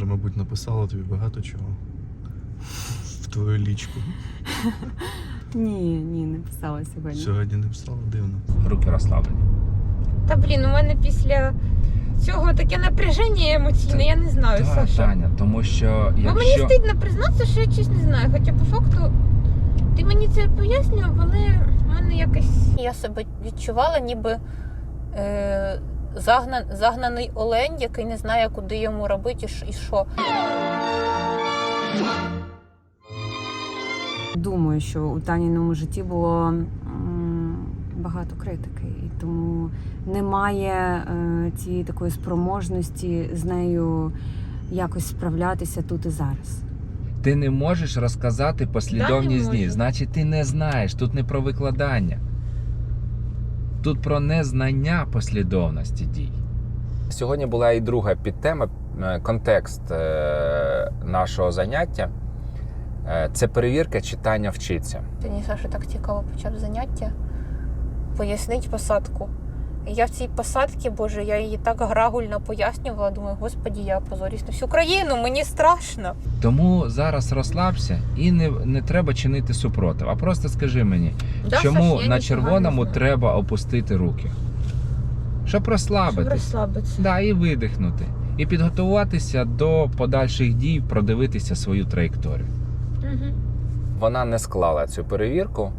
вже, мабуть, написала тобі багато чого. В твою лічку. Ні, ні, не писала сьогодні. Сьогодні не писала дивно. Руки розслаблені. Та блін, у мене після цього таке напряження емоційне, я не знаю, Так, Саша. Таня, тому що Бо мені стидно признатися, що я щось не знаю. Хоча по факту ти мені це пояснював, але в мене якось. Я себе відчувала, ніби е, загна, загнаний олень, який не знає, куди йому робити і що. Думаю, що у Таніному житті було багато критики, і тому немає е, цієї такої спроможності з нею якось справлятися тут і зараз. Ти не можеш розказати послідовність Да, не Значить, ти не знаєш. Тут не про викладання. Тут про незнання послідовності дій. Сьогодні була і друга підтема, е, контекст е, нашого заняття. Е, Це перевірка читання вчиться. Сьогодні Саша так цікаво почав заняття. Пояснить посадку. Я в цій посадці, боже, я її так грагульно пояснювала. Думаю, господі, я позорюсь на всю країну, мені страшно. Тому зараз розслабся і не, не треба чинити супротив. А просто скажи мені, Да, чому Саш, на червоному треба опустити руки? Щоб Щоб розслабитись. розслабитися. Да, і видихнути. І підготуватися до подальших дій, продивитися свою траєкторію. Угу. Вона не склала цю перевірку.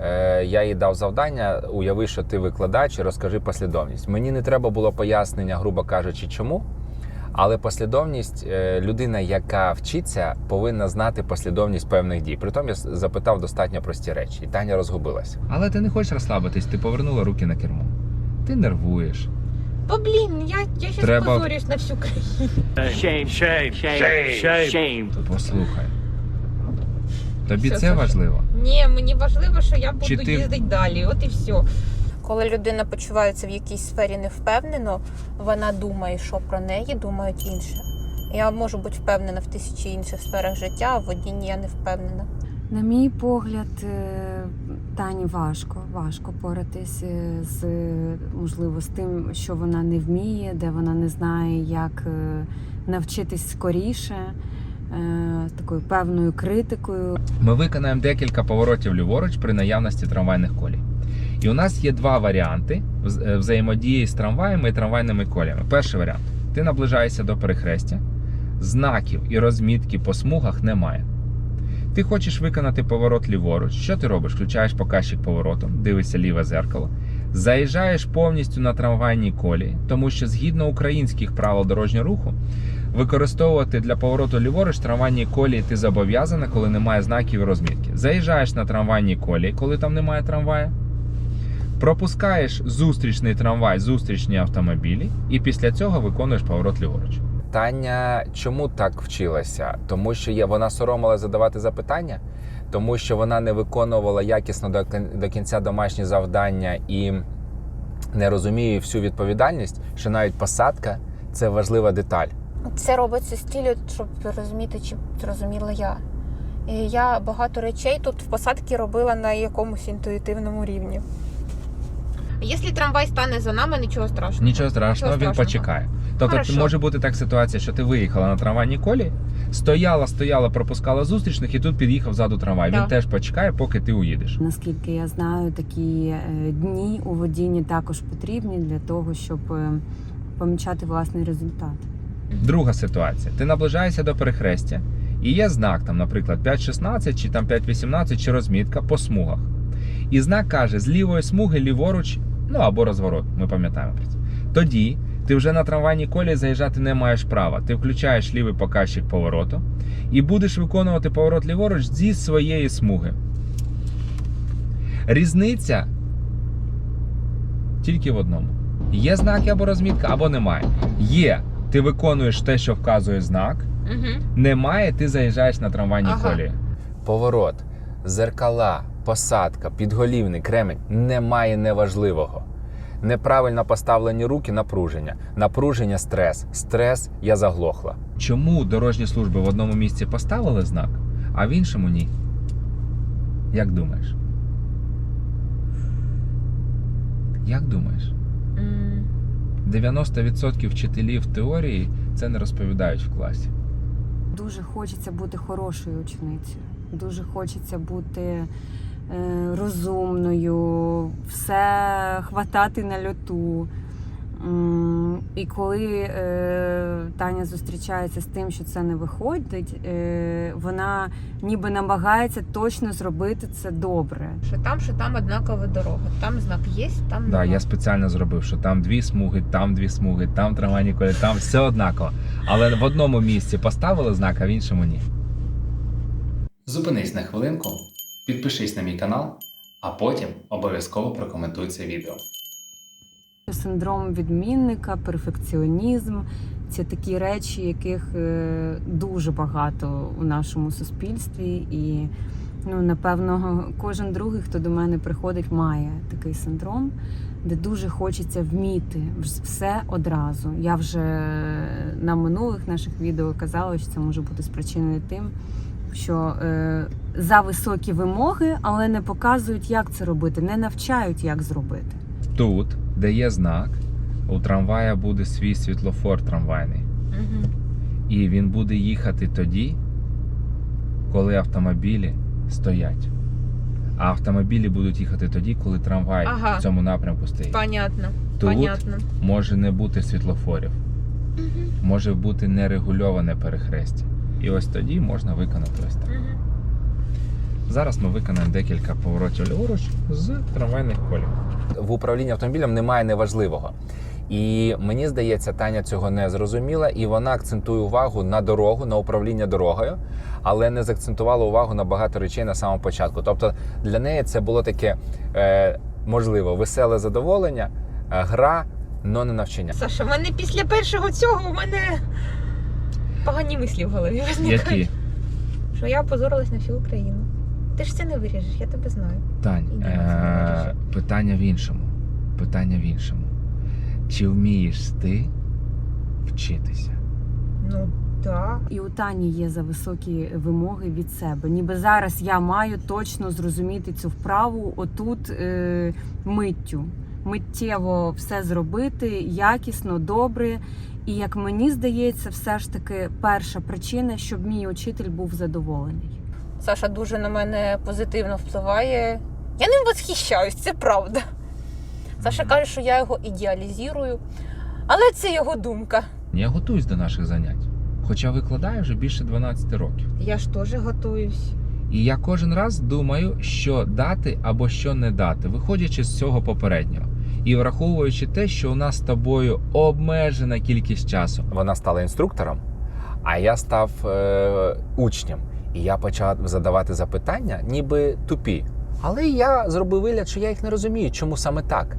Е, Я їй дав завдання, уяви, що ти викладач, і розкажи послідовність. Мені не треба було пояснення, грубо кажучи, чому. Але послідовність е, людина, яка вчиться, повинна знати послідовність певних дій. Притом я запитав достатньо прості речі, і Таня розгубилася. Але ти не хочеш розслабитись, ти повернула руки на кермо. Ти нервуєш. Бо блін, я, я щас Треба- позорюсь на всю країну. Shame, shame, shame, shame, shame. Послухай. Тобі Все, це Саша. важливо. Ні, мені важливо, що я буду Чи ти- їздити далі. От і все. Коли людина почувається в якійсь сфері невпевнено, вона думає, що про неї думають інші. Я можу бути впевнена в тисячі інших сферах життя, а в одній я не впевнена. На мій погляд, е, Тані важко, важко поратись е, з можливо з тим, що вона не вміє, де вона не знає, як е, навчитись скоріше, з такою певною критикою. Ми виконаємо декілька поворотів ліворуч при наявності трамвайних колій. І у нас є два варіанти е, взаємодії з трамваями і трамвайними коліями. Перший варіант: ти наближаєшся до перехрестя, знаків і розмітки по смугах немає. Ти хочеш виконати поворот ліворуч. Що ти робиш? Включаєш показчик повороту, дивишся ліве зеркало, заїжджаєш повністю на трамвайні колії, тому що згідно українських правил дорожнього руху, використовувати для повороту ліворуч трамвайні колії ти зобов'язана, коли немає знаків і розмітки. Заїжджаєш на трамвайні колії, коли там немає трамвая. Пропускаєш зустрічний трамвай, зустрічні автомобілі, і після цього виконуєш поворот ліворуч. Таня чому так вчилася? Тому що є, вона соромила задавати запитання, тому що вона не виконувала якісно до, до кінця домашні завдання і не розуміє всю відповідальність, що навіть посадка це важлива деталь. Це робиться з цілею, щоб розуміти, чи зрозуміла я. І я багато речей тут в посадці робила на якомусь інтуїтивному рівні. Якщо трамвай стане за нами, нічого страшного. Нічого страшного, Нічого він страшного. почекає. Тобто Хорошо. може бути так ситуація, що ти виїхала на трамвайній колії, стояла, стояла, пропускала зустрічних, і тут під'їхав ззаду трамвай. Він теж почекає, поки ти уїдеш. Наскільки я знаю, такі е, дні у водінні також потрібні для того, щоб е, помічати власний результат. Друга ситуація: ти наближаєшся до перехрестя, і є знак, там, наприклад, 5.16 чи там 5.18 чи розмітка по смугах. І знак каже: з лівої смуги ліворуч, ну або розворот, ми пам'ятаємо про це. Тоді ти вже на трамвайній колії заїжджати не маєш права. Ти включаєш лівий показчик повороту і будеш виконувати поворот ліворуч зі своєї смуги. Різниця тільки в одному: є знаки або розмітка, або немає. Є, ти виконуєш те, що вказує знак. Угу. Немає, ти заїжджаєш на трамвайній Ага. колії. Поворот, зеркала, посадка, підголівник, ремень немає неважливого. Неправильно поставлені руки напруження. Напруження стрес. Стрес я заглохла. Чому дорожні служби в одному місці поставили знак, а в іншому ні? Як думаєш? Як думаєш? М, 90% вчителів теорії це не розповідають в класі. Дуже хочеться бути хорошою ученицею. Дуже хочеться бути е, розумною, все хватати на льоту. І коли е, Таня зустрічається з тим, що це не виходить, е, вона ніби намагається точно зробити це добре. Що там, що там однакова дорога. Там знак є, там Да, я спеціально зробив, що там дві смуги, там дві смуги, там трамвайні колії, там все однаково. Але в одному місці поставили знак, а в іншому ні. Зупинись на хвилинку, підпишись на мій канал, а потім обов'язково прокоментуй це відео. Синдром відмінника, перфекціонізм це такі речі, яких е, дуже багато у нашому суспільстві. І ну, напевно, кожен другий, хто до мене приходить, має такий синдром, де дуже хочеться вміти все одразу. Я вже на минулих наших відео казала, що це може бути спричинено тим, що е, за високі вимоги, але не показують, як це робити, не навчають, як зробити. Тут, де є знак, у трамвая буде свій світлофор трамвайний. І він буде їхати тоді, коли автомобілі стоять. А автомобілі будуть їхати тоді, коли трамвай Ага. в цьому напрямку стоїть. Понятно. Тут Понятно. може не бути світлофорів, Мгм. може бути нерегульоване перехрестя. І ось тоді можна виконати ось так. Мгм. Зараз ми виконаємо декілька поворотів ліворуч з трамвайних колів. В управлінні автомобілем немає неважливого. І мені здається, Таня цього не зрозуміла, і вона акцентує увагу на дорогу, на управління дорогою, але не заакцентувала увагу на багато речей на самому початку. Тобто для неї це було таке е, можливо веселе задоволення, е, гра, но не навчання. Саша, в мене після першого цього у мене погані мислі в голові виникають. Які Що я опозорилась на всю Україну. Ти ж це не виріжеш, я тебе знаю. Тань, Іди, е, питання в іншому. Питання в іншому. Чи вмієш ти вчитися? Ну, так. І у Тані є за високі вимоги від себе. Ніби зараз я маю точно зрозуміти цю вправу отут е, миттю. Миттєво все зробити якісно, добре. І як мені здається, все ж таки перша причина, щоб мій учитель був задоволений. Саша дуже на мене позитивно впливає. Я ним восхищаюсь, це правда. Саша каже, що я його ідеалізую, але це його думка. Я готуюсь до наших занять. Хоча викладаю вже більше 12 років. Я ж теж готуюсь. І я кожен раз думаю, що дати або що не дати, виходячи з цього попереднього. І враховуючи те, що у нас з тобою обмежена кількість часу. Вона стала інструктором, а я став е, учнем. І я почав задавати запитання, ніби тупі. Але я зробив вигляд, що я їх не розумію, чому саме так.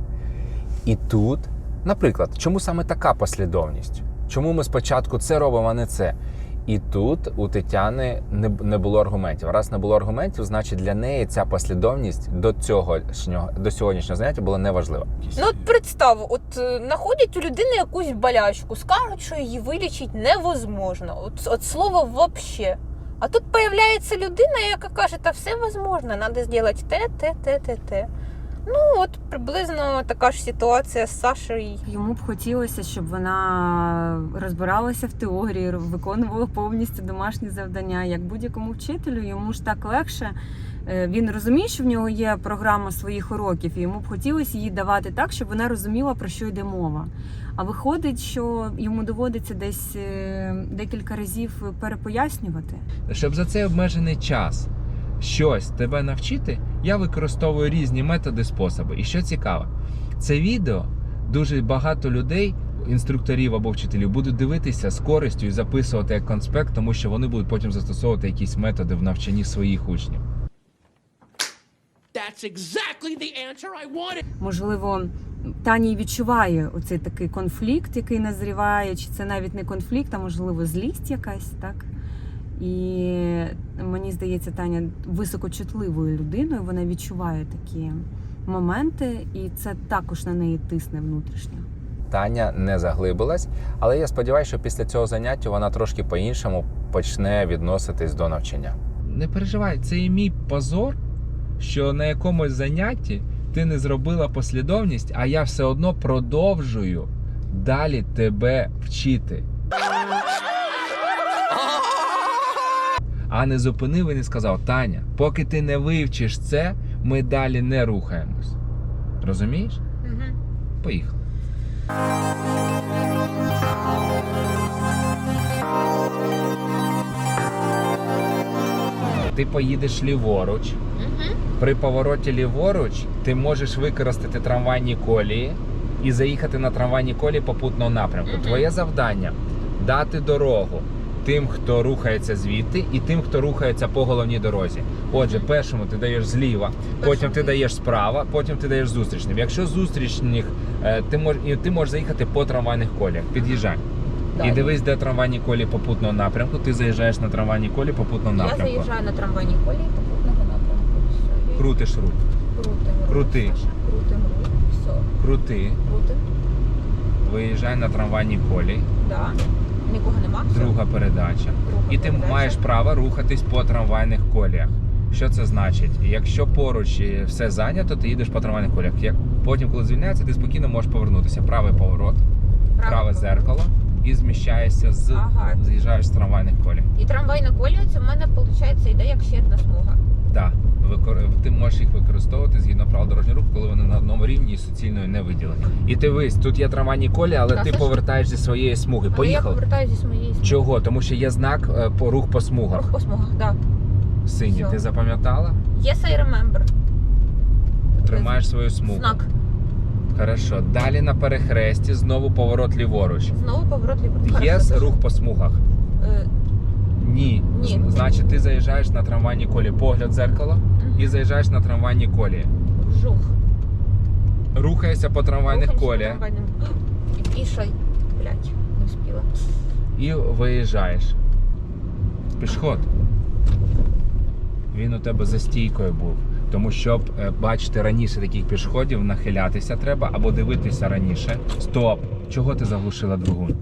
І тут, наприклад, чому саме така послідовність? Чому ми спочатку це робимо, а не це? І тут у Тетяни не, було аргументів. Раз не було аргументів, значить для неї ця послідовність до цього до сьогоднішнього заняття була неважлива. Ну от представ, от е, знаходять у людини якусь болячку, скажуть, що її вилічити невозможно. От, от слово вообще. А тут появляється людина, яка каже, та все можливо, треба зробити те, те, те, те, те. Ну, от приблизно така ж ситуація з Сашею. Йому б хотілося, щоб вона розбиралася в теорії, виконувала повністю домашні завдання. Як будь-якому вчителю, йому ж так легше. Е, Він розуміє, що в нього є програма своїх уроків, і йому б хотілося її давати так, щоб вона розуміла, про що йде мова. А виходить, що йому доводиться десь е, декілька разів перепояснювати. Щоб за цей обмежений час щось тебе навчити, я використовую різні методи, способи. І що цікаво, це відео дуже багато людей, інструкторів або вчителів, будуть дивитися з користю і записувати як конспект, тому що вони будуть потім застосовувати якісь методи в навчанні своїх учнів. That's exactly the answer I wanted. Можливо, Таня відчуває оцей такий конфлікт, який назріває, чи це навіть не конфлікт, а можливо злість якась, так? І мені здається, Таня високочутливою людиною, вона відчуває такі моменти, і це також на неї тисне внутрішньо. Таня не заглибилась, але я сподіваюся, що після цього заняття вона трошки по-іншому почне відноситись до навчання. Не переживай, це і мій позор, що на якомусь занятті ти не зробила послідовність, а я все одно продовжую далі тебе вчити. А не зупинив і не сказав: Таня, поки ти не вивчиш це, ми далі не рухаємось. Розумієш? Угу. Поїхали. Ти поїдеш ліворуч. Угу. При повороті ліворуч ти можеш використати трамвайні колії і заїхати на трамвайні колії попутного напрямку. Мгм. Твоє завдання дати дорогу тим, хто рухається звідти, і тим, хто рухається по головній дорозі. Отже, першому ти даєш зліва, потім ти даєш справа, потім ти даєш зустрічним. Якщо зустрічних, е, ти можеш і ти можеш заїхати по трамвайних коліях. Під'їжджай. І дивись, де трамвайні колії попутного напрямку. Ти заїжджаєш на трамвайні колії попутного Я напрямку. заїжджаю на трамвайні колії попутного напрямку. Крутиш руль. крутим руль, Крути. Саша. Крутим руль. Все, Крути. крутим. Виїжджай на трамвайні колії. Да. Нікого нема. Все. Друга передача. Друга І ти передача. маєш право рухатись по трамвайних коліях. Що це значить? Якщо поруч все зайнято, ти їдеш по трамвайних коліях. Як потім, коли звільняється, ти спокійно можеш повернутися. Правий поворот, праве поворот. зеркало і зміщаєшся з Ага. з'їжджаєш з трамвайних колій. І трамвайна колія, це в мене виходить йде як ще одна смуга. Так, викор- ти можеш їх використовувати згідно правил дорожнього руху, коли вони на одному рівні і суцільною не виділені. І ти вись, тут є трамвайні колі, але Так, ти ж- повертаєш зі своєї смуги. Але я Поїхали. повертаюся зі своєї смуги. Чого? Тому що є знак е, по рух по смугах. Рух по смугах, так. Синій. Всьо. Ти запам'ятала? Yes, I remember. Тримаєш свою смугу. Знак. Хорошо. Далі на перехресті знову поворот ліворуч. Знову поворот ліворуч. Є Хорошо, рух по смугах? Е, Ні. Ні. Значить, ти заїжджаєш на трамвайні колі. Погляд мгм. і заїжджаєш на трамвайні колі. Жух. Рухаєшся по трамвайних коліях трамвайним. І пішай. Блять, не встигла. і виїжджаєш. Пішход. Він у тебе за стійкою був. Тому щоб е, бачити раніше таких пішходів, нахилятися треба або дивитися раніше. Стоп! Чого ти заглушила двигун?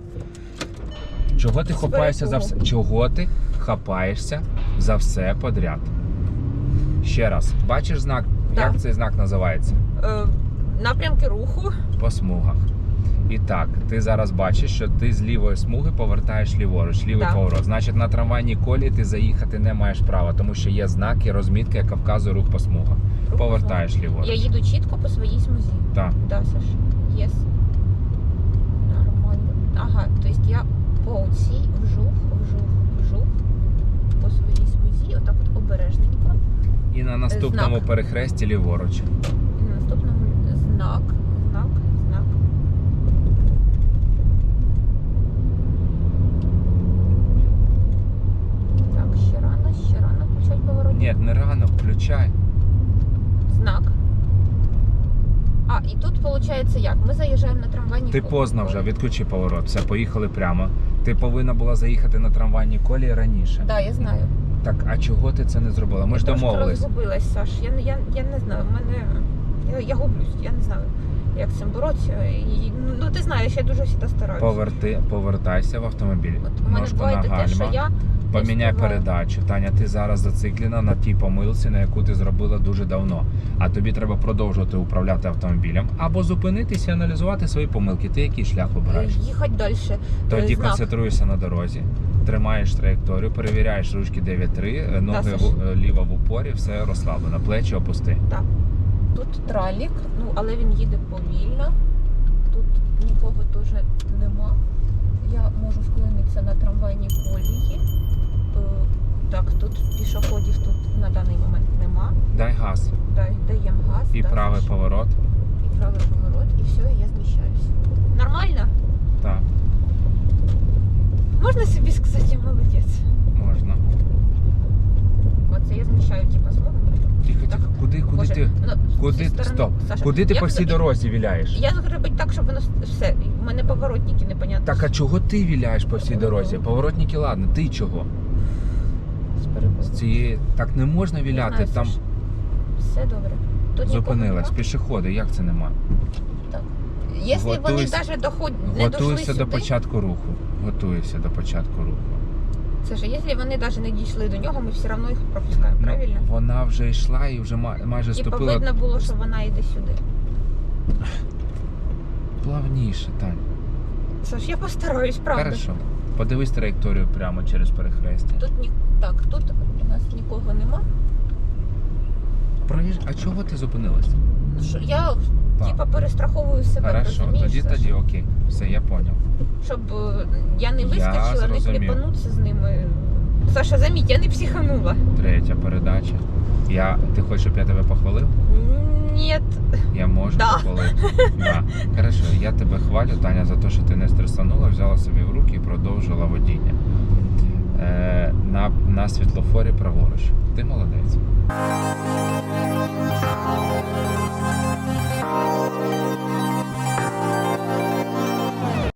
Чого ти хапаєшся за все? Чого ти хапаєшся за все подряд? Ще раз, бачиш знак? Так. Як цей знак називається? Е, напрямки руху. По смугах. І так, ти зараз бачиш, що ти з лівої смуги повертаєш ліворуч, лівий Так. поворот. Значить, на трамвайній колії ти заїхати не маєш права, тому що є знаки, розмітка, яка вказує рух по смугах. Рух Повертаєш по ліворуч. Я їду чітко по своїй смузі. Так. Да, Саш. Єс. Нормально. Ага, тобто я по цій вжух, вжух, вжух по своїй смузі, отак от обережненько. І на наступному Знак. перехресті ліворуч. І на наступному знак, знак, знак. Так, ще рано, ще рано включать поворот. Ні, не рано, включай. Знак. А, і тут виходить як? Ми заїжджаємо на трамвайні Ти поздно вже, відключи поворот. Все, поїхали прямо. Ти повинна була заїхати на трамвайні колії раніше. Да, я знаю. Так, а чого ти це не зробила? Ми ж я трошки домовились. розгубилась, Саш. Я, не- я, я не знаю, в мене. Я, я гублюсь, я не знаю, як з цим боротися. І, ну, ти знаєш, я дуже всі стараюся. Поверти, повертайся в автомобіль. От у мене буває таке, що я Поміняй передачу. Таня, ти зараз зациклена на тій помилці, на яку ти зробила дуже давно. А тобі треба продовжувати управляти автомобілем або зупинитися і аналізувати свої помилки. Ти який шлях вибираєш? їхати далі. Тоді Е, знак. концентруєшся на дорозі, тримаєш траєкторію, перевіряєш ручки 9-3, е, ноги Саш. в- е, ліва в упорі, все розслаблено, плечі опусти. Так. Тут тралік, ну але він їде повільно. Тут нікого теж нема. Я можу вклинитися на трамвайні колії. Е, Так, тут пішоходів тут на даний момент нема. Дай газ Дай, даємо газ. і да, правий Саш. поворот. І правий поворот, і все, і я зміщаюсь. Нормально? Так, Можна собі сказати, молодець. можна. Оце я зміщаю, типу, смугу. Тихо, Так. тихо, куди, куди Боже, ти? воно Куди ти? Стоп. Саша, Куди ти як по всій тобі- дорозі віляєш? Я зробити так, щоб воно все. У мене поворотники непонятно. Так, а чого ти віляєш по всій дорозі? Поворотники, ладно, ти чого? Цієї так не можна віляти. знаю, Там Все добре. Тут зупинилась. Пішоходи, як це нема? Якщо вони навіть доход... не сюди, до початку руху. Готуйся до початку руху. Це ж якщо вони навіть не дійшли до нього, ми все одно їх пропускаємо, Ну, правильно? Вона вже йшла і вже ма- майже ступила видно було, що вона йде сюди. плавніше, Тань. Саш, я постараюсь, правда. Хорошо. Подивись траєкторію прямо через перехрестя. Тут ні... так, тут нас нікого нема. Проїж... А чого ти зупинилась? Ну, що, я типа перестраховую себе, Хорошо, розумієш, тоді Саш? тоді окей. Все, я поняв. щоб е, я не Я вискочила, не зрозумів. кліпанутися з ними. Саша, заміть, я не психанула. Третя передача. Я... Ти хочеш, щоб я тебе похвалив? Ні, Я можу Да. похвалити. Да. Хорошо, я тебе хвалю, Таня, за те, що ти не стресанула, взяла собі в руки і продовжила водіння. Е, на, на світлофорі праворуч. Ти молодець.